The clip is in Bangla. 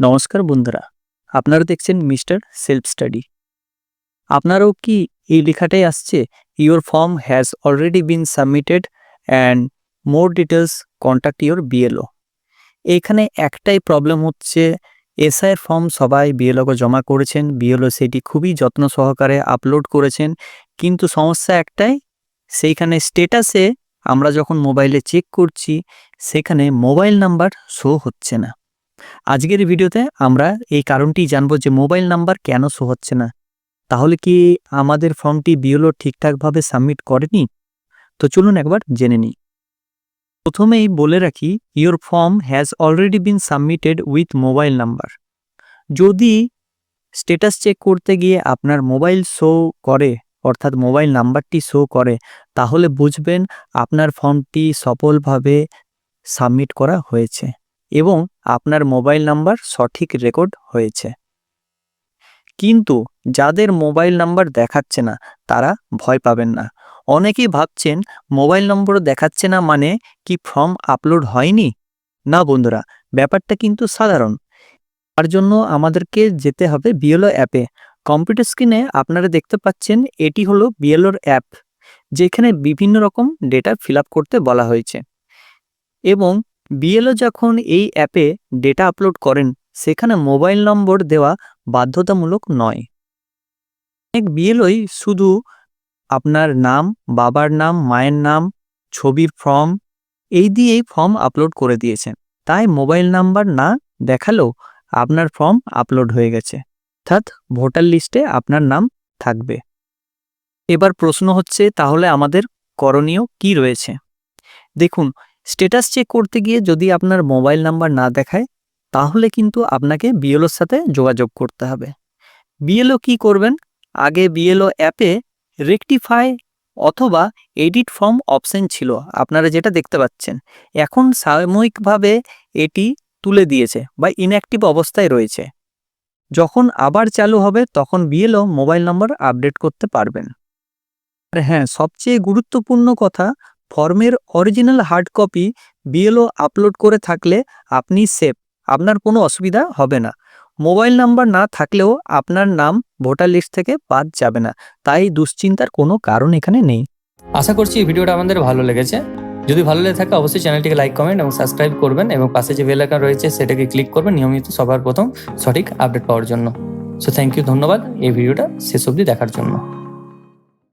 নমস্কার বন্ধুরা, আপনারা দেখছেন মিস্টার সেলফ স্টাডি। আপনারাও কি এই লেখাটাই আসছে your form has already been submitted and more details contact your BLO এখানে একটাই প্রবলেম হচ্ছে এসআইয়ের ফর্ম সবাই বিএলওকে জমা করেছেন বিএলও সেটি খুবই যত্ন সহকারে আপলোড করেছেন, কিন্তু সমস্যা একটাই, সেইখানে স্টেটাসে আমরা যখন মোবাইলে চেক করছি, সেখানে মোবাইল নাম্বার শো হচ্ছে না। আজকের ভিডিওতে আমরা এই কারণটি জানব যে মোবাইল নাম্বার কেন শো হচ্ছে না। তাহলে কি আমাদের ফর্মটি বিওলো ঠিকঠাকভাবে সাবমিট করেনি? তো চলুন একবার জেনে নিই। প্রথমেই বলে রাখি, your form has already been submitted with mobile number. যদি স্টেটাস চেক করতে গিয়ে আপনার মোবাইল শো করে, অর্থাৎ মোবাইল নাম্বারটি শো করে, তাহলে বুঝবেন আপনার ফর্মটি সফলভাবে সাবমিট করা হয়েছে। এবং আপনার মোবাইল নাম্বার সঠিক রেকর্ড হয়েছে। কিন্তু যাদের মোবাইল নাম্বার দেখাচ্ছে না, তারা ভয় পাবেন না। অনেকেই ভাবছেন, মোবাইল নম্বর দেখাচ্ছে না মানে কি ফর্ম আপলোড হয়নি? না বন্ধুরা, ব্যাপারটা কিন্তু সাধারণ। তার জন্য আমাদেরকে যেতে হবে বিএলও অ্যাপে। কম্পিউটার স্ক্রিনে আপনারা দেখতে পাচ্ছেন, এটি হলো বিএলওর অ্যাপ, যেখানে বিভিন্ন রকম ডেটা ফিল করতে বলা হয়েছে। এবং বিএলও যখন এই অ্যাপে ডেটা আপলোড করেন, সেখানে মোবাইল নম্বর দেওয়া বাধ্যতামূলক নয়। অনেক বিএলওই শুধু আপনার নাম, বাবার নাম, মায়ের নাম, ছবির ফর্ম, এই দিয়েই ফর্ম আপলোড করে দিয়েছেন। তাই মোবাইল নাম্বার না দেখালেও আপনার ফর্ম আপলোড হয়ে গেছে। অর্থাৎ ভোটার লিস্টে আপনার নাম থাকবে। এবার প্রশ্ন হচ্ছে, তাহলে আমাদের করণীয় কি রয়েছে? দেখুন স্ট্যাটাস চেক করতে গিয়ে যদি আপনার মোবাইল নাম্বার না দেখায়, তাহলে কিন্তু আপনাকে বিএলওর সাথে যোগাযোগ করতে হবে। বিএলও কি করবেন? আগে বিএলও অ্যাপে রেকটিফাই অথবা এডিট ফর্ম অপশন ছিল, আপনারা যেটা দেখতে পাচ্ছেন। এখন সাময়িকভাবে এটি তুলে দিয়েছে বা ইনঅ্যাক্টিভ অবস্থায় রয়েছে। যখন আবার চালু হবে, তখন বিএলও মোবাইল নম্বর আপডেট করতে পারবেন। আর হ্যাঁ সবচেয়ে গুরুত্বপূর্ণ কথা ফর্মের original hard copy BLO upload করে থাকলে আপনি সেফ আপনার কোনো অসুবিধা হবে না। মোবাইল নাম্বার না থাকলেও আপনার নাম ভোটার লিস্ট থেকে বাদ যাবে না। তাই দুশ্চিন্তার কোনো কারণ এখানে নেই। আশা করছি এই ভিডিওটা আমাদের ভালো লেগেছে। যদি ভালো লেগে থাকে অবশ্যই চ্যানেলটিকে লাইক কমেন্ট এবং সাবস্ক্রাইব করবেন এবং পাশে যে বেল আইকন রয়েছে সেটাকে ক্লিক করবেন নিয়মিত সবার প্রথম সঠিক আপডেট পাওয়ার জন্য। সো থ্যাংক ইউ ধন্যবাদ। এই ভিডিওটা শেষ অবধি দেখার জন্য।